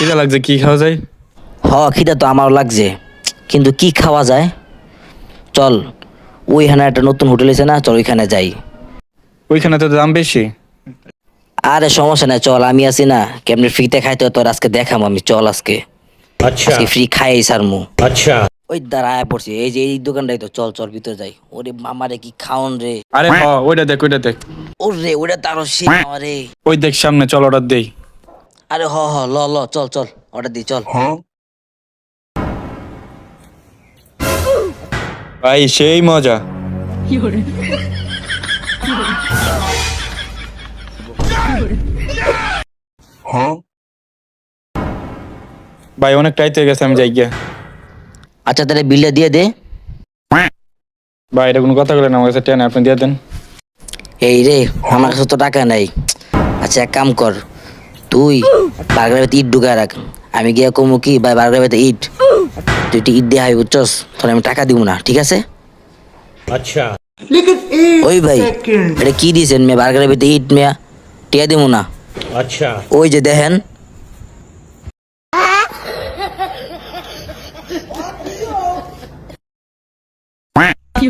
খিদা লাগছে কি খাওয়া যায়? হ্যাঁ খিদা তো আমার লাগছে কিন্তু কি খাওয়া যায়? চল ওইখানে একটা নতুন হোটেল আছে না চল ওইখানে যাই। ওইখানে তো দাম বেশি। আরে সমস্যা নাই চল আমি আছি না কেমনে ফ্রিতে খাইতে তোর আজকে দেখাম আমি চল আজকে। আচ্ছা। ফ্রি খাই সারমু। আচ্ছা। ওই দাঁড়ায় পড়ছে এই যে এই দোকানটাই তো চল চল ভিতরে যাই। ওরে মামারে কি খাওন রে। আরে হ ওইটা দেখ ওইটা দেখ। ওরে ওইটা তারও সে আরে ওই দেখ সামনে চল অর্ডার দেই। আরে হ হ ল ল চল চল অর্ডার দি চল। ভাই সেই মজা। ভাই অনেক টাইট হয়ে গেছে আমি যাই গিয়া। আচ্ছা তাহলে বিলটা দিয়ে দে। ভাই এটা কোনো কথা বলে না আমার কাছে টেন আপনি দিয়ে দেন। এই রে আমার কাছে তো টাকা নাই। আচ্ছা এক কাম কর তুই বার্গারের ইট ঢুকায় রাখ। আমি গিয়া কমু কি বা বার্গারের ইট। তুই ইট দিয়ে হাই বুঝছস? তাহলে আমি টাকা দিব না ঠিক আছে? আচ্ছা। ওই ভাই এটা কি দিয়েছেন মেয়ে? বার্গারের ভিতরে ইট মেয়া টিয়া দিব না? আচ্ছা। ওই যে দেখেন। কি